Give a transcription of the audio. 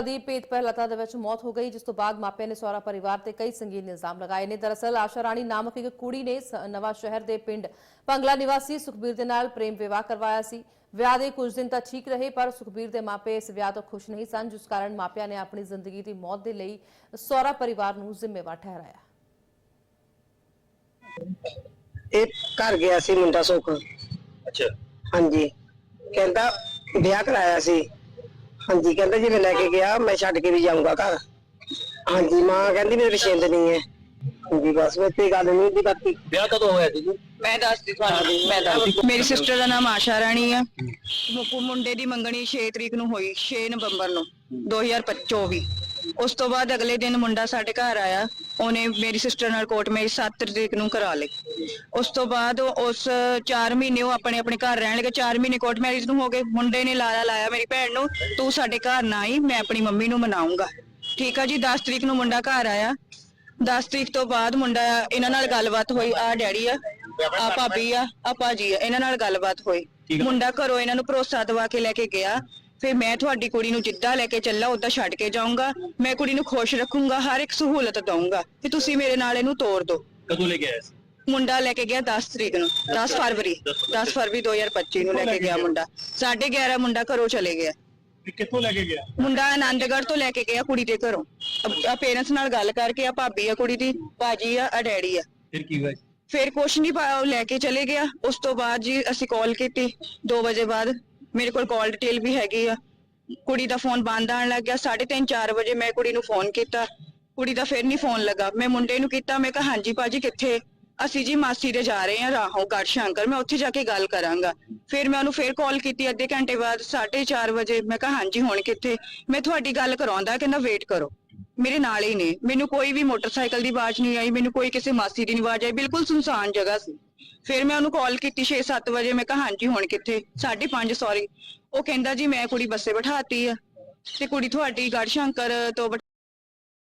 ਭੂਆ ਦੀ ਭੇਤ ਪਹਿਲਤਾ ਦੇ ਵਿੱਚ ਮੌਤ ਹੋ ਗਈ ਜਿਸ ਤੋਂ ਬਾਅਦ ਮਾਪਿਆਂ ਨੇ ਸਹੁਰਾ ਪਰਿਵਾਰ ਤੇ ਕਈ ਸੰਗੀਨ ਇਲਜ਼ਾਮ ਲਗਾਏ ਨੇ। ਦਰਅਸਲ ਆਸ਼ਾ ਰਾਣੀ ਨਾਮਕ ਇੱਕ ਕੁੜੀ ਨੇ ਨਵਾਂ ਸ਼ਹਿਰ ਦੇ ਪਿੰਡ ਪੰਗਲਾ ਨਿਵਾਸੀ ਸੁਖਬੀਰ ਦੇ ਨਾਲ ਪ੍ਰੇਮ ਵਿਵਾਹ ਕਰਵਾਇਆ ਸੀ। ਵਿਆਹ ਦੇ ਕੁਝ ਦਿਨ ਤਾਂ ਠੀਕ ਰਹੇ ਪਰ ਸੁਖਬੀਰ ਦੇ ਮਾਪੇ ਇਸ ਵਿਆਹ ਤੋਂ ਖੁਸ਼ ਨਹੀਂ ਸਨ ਜਿਸ ਕਾਰਨ ਮਾਪਿਆਂ ਨੇ ਆਪਣੀ ਜ਼ਿੰਦਗੀ ਦੀ ਮੌਤ ਦੇ ਲਈ ਸਹੁਰਾ ਪਰਿਵਾਰ ਨੂੰ ਜ਼ਿੰਮੇਵਾਰ ਠਹਿਰਾਇਆ। ਇਹ ਘਰ ਗਿਆ ਸੀ ਮੁੰਡਾ ਸੁੱਖ। ਅੱਛਾ। ਹਾਂਜੀ। ਕਹਿੰਦਾ ਵਿਆਹ ਕਰਾਇਆ ਸੀ। ਹਾਂਜੀ ਕਹਿੰਦਾ ਜੇ ਮੈਂ ਲੈ ਕੇ ਗਿਆ ਮੈਂ ਛੱਡ ਕੇ ਵੀ ਜਾਊਂਗਾ ਘਰ। ਹਾਂਜੀ ਮਾਂ ਕਹਿੰਦੀ ਮੇਰੇ ਪਸੰਦ ਨਹੀਂ ਹੈ। ਹਾਂਜੀ ਬਸ ਮੈਂ ਤੇ ਗੱਲ ਨਹੀਂ ਦੀ ਬਾਕੀ। ਵਿਆਹ ਕਦੋਂ ਹੋਇਆ ਸੀ ਜੀ? ਮੈਂ ਦੱਸਦੀ ਤੁਹਾਨੂੰ ਮੈਂ ਦੱਸਦੀ। ਮੇਰੀ ਸਿਸਟਰ ਦਾ ਨਾਮ ਆਸ਼ਾ ਰਾਣੀ ਆ। ਮੁ- ਮੁੰਡੇ ਦੀ ਮੰਗਣੀ 6 ਤਰੀਕ ਨੂੰ ਹੋਈ 6 ਨਵੰਬਰ ਨੂੰ 2024 ਉਸ ਤੋਂ ਬਾਅਦ ਅਗਲੇ ਦਿਨ ਮੁੰਡਾ ਸਾਡੇ ਘਰ ਆਇਆ। ਉਹਨੇ ਮੇਰੀ ਸਿਸਟਰ ਨਾਲ ਕੋਰਟ ਮੈਰਿਜ 7 ਤਰੀਕ ਨੂੰ ਕਰਾ ਲਈ। ਉਸ ਤੋਂ ਬਾਅਦ ਉਹ- ਉਸ 4 ਮਹੀਨੇ ਉਹ ਆਪਣੇ ਆਪਣੇ ਘਰ ਰਹਿਣ ਲੱਗੇ। 4 ਮਹੀਨੇ ਕੋਰਟ ਮੈਰਿਜ ਨੂੰ ਹੋ ਗਏ। ਮੁੰਡੇ ਨੇ ਲਾਰਾ ਲਾਇਆ ਮੇਰੀ ਭੈਣ ਨੂੰ ਤੂੰ ਸਾਡੇ ਘਰ ਨਾ ਆਈ ਮੈਂ ਆਪਣੀ ਮੰਮੀ ਨੂੰ ਮਨਾਉਂਗਾ ਠੀਕ ਆ ਜੀ 10 ਤਰੀਕ ਨੂੰ ਮੁੰਡਾ ਘਰ ਆਇਆ। 10 ਤਰੀਕ ਤੋਂ ਬਾਅਦ ਮੁੰਡਾ ਇਹਨਾਂ ਨਾਲ ਗੱਲਬਾਤ ਹੋਈ ਆ ਡੈਡੀ ਆ ਆ ਭਾਬੀ ਆ ਆ ਭਾਜੀ ਆ ਇਹਨਾਂ ਨਾਲ ਗੱਲਬਾਤ ਹੋਈ। ਮੁੰਡਾ ਘਰੋਂ ਇਹਨਾਂ ਨੂੰ ਭਰੋਸਾ ਦਵਾ ਕੇ ਲੈ ਕੇ ਗਿਆ। ਫਿਰ ਮੈਂ ਤੁਹਾਡੀ ਕੁੜੀ ਨੂੰ ਜਿੱਦਾਂ ਲੈ ਕੇ ਚੱਲਾ ਉਦਾਂ ਛੱਡ ਕੇ ਜਾਊਂਗਾ। ਮੈਂ ਕੁੜੀ ਨੂੰ ਖੁਸ਼ ਰੱਖੂੰਗਾ ਹਰ ਇੱਕ ਸਹੂਲਤ ਦਊਂਗਾ। ਤੇ ਤੁਸੀਂ ਮੇਰੇ ਨਾਲ ਇਹਨੂੰ ਤੋਰ ਦਿਓ ਕਦੋਂ ਲੈ ਕੇ ਆਇਆ ਸੀ? ਮੁੰਡਾ ਲੈ ਕੇ ਗਿਆ 10 ਤਰੀਕ ਨੂੰ 10 ਫਰਵਰੀ 10 ਫਰਵਰੀ। 2025 ਨੂੰ ਲੈ ਕੇ ਗਿਆ ਮੁੰਡਾ। 11:30 ਮੁੰਡਾ ਘਰੋਂ ਚਲੇ ਗਿਆ। ਕਿੱਥੋਂ ਲੈ ਕੇ ਗਿਆ? ਮੁੰਡਾ ਆਨੰਦਗੜ੍ਹ ਤੋਂ ਲੈ ਕੇ ਗਿਆ ਕੁੜੀ ਦੇ ਘਰੋਂ। ਆ ਪੇਰੈਂਟਸ ਨਾਲ ਗੱਲ ਕਰਕੇ ਆ ਭਾਬੀ ਆ ਕੁੜੀ ਦੀ ਭਾਜੀ ਆ ਆ ਡੈਡੀ ਆ। ਫਿਰ ਕੀ ਹੋਇਆ? ਫਿਰ ਕੁਛ ਨਹੀਂ ਪਾ ਉਹ ਲੈ ਕੇ ਚਲੇ ਗਿਆ। ਉਸ ਤੋਂ ਬਾਅਦ ਜੀ ਅਸੀਂ ਕਾਲ ਕੀਤੀ 2 ਵਜੇ ਬਾਅਦ। ਮੇਰੇ ਕੋਲ ਕਾਲ ਡਿਟੇਲ ਵੀ ਹੈਗੀ ਆ। ਕੁੜੀ ਦਾ ਫੋਨ ਬੰਦ ਆਣ ਲੱਗ ਗਿਆ 3:30 4 ਵਜੇ ਮੈਂ ਕੁੜੀ ਨੂੰ ਫੋਨ ਕੀਤਾ। ਕੁੜੀ ਦਾ ਫਿਰ ਨਹੀਂ ਫੋਨ ਲੱਗਾ। ਮੈਂ ਮੁੰਡੇ ਨੂੰ ਕੀਤਾ, ਮੈਂ ਕਿਹਾ, ਹਾਂਜੀ ਭਾਜੀ, ਕਿੱਥੇ? ਅਸੀਂ ਜੀ ਮਾਸੀ ਦੇ ਜਾ ਰਹੇ ਹਾਂ, ਰਾਹੋਂ ਗੜ ਸ਼ੰਕਰ, ਮੈਂ ਉੱਥੇ ਜਾ ਕੇ ਗੱਲ ਕਰਾਂਗਾ। ਫਿਰ ਮੈਂ ਉਹਨੂੰ ਫਿਰ ਕਾਲ ਕੀਤੀ, ਅੱਧੇ ਘੰਟੇ ਬਾਅਦ 4:30 ਵਜੇ। ਮੈਂ ਕਿਹਾ, ਹਾਂਜੀ, ਹੁਣ ਕਿੱਥੇ? ਮੈਂ ਤੁਹਾਡੀ ਗੱਲ ਕਰਾਉਂਦਾ, ਕਹਿੰਦਾ ਵੇਟ ਕਰੋ। ਮੇਰੇ ਨਾਲ ਹੀ ਨੇ। ਮੈਨੂੰ ਕੋਈ ਵੀ ਮੋਟਰਸਾਈਕਲ ਦੀ ਆਵਾਜ਼ ਨਹੀਂ ਆਈ, ਮੈਨੂੰ ਕੋਈ ਕਿਸੇ ਮਾਸੀ ਦੀ ਨਹੀਂ ਆਵਾਜ਼ ਆਈ। ਬਿਲਕੁਲ ਸੁਨਸਾਨ ਜਗ੍ਹਾ ਸੀ। ਫਿਰ ਮੈਂ ਉਹਨੂੰ ਕਾਲ ਕੀਤੀ 6-7 ਵਜੇ। ਮੈਂ ਕਿਹਾ, ਹਾਂਜੀ, ਹੁਣ ਕਿੱਥੇ? 5:30 ਸੌਰੀ ਉਹ ਕਹਿੰਦਾ, ਜੀ, ਮੈਂ ਕੁੜੀ ਬੱਸੇ ਬਿਠਾਤੀ ਆ ਤੇ ਕੁੜੀ ਤੁਹਾਡੀ ਗੜ ਸ਼ੰਕਰ ਤੋਂ ਬਿਠਾ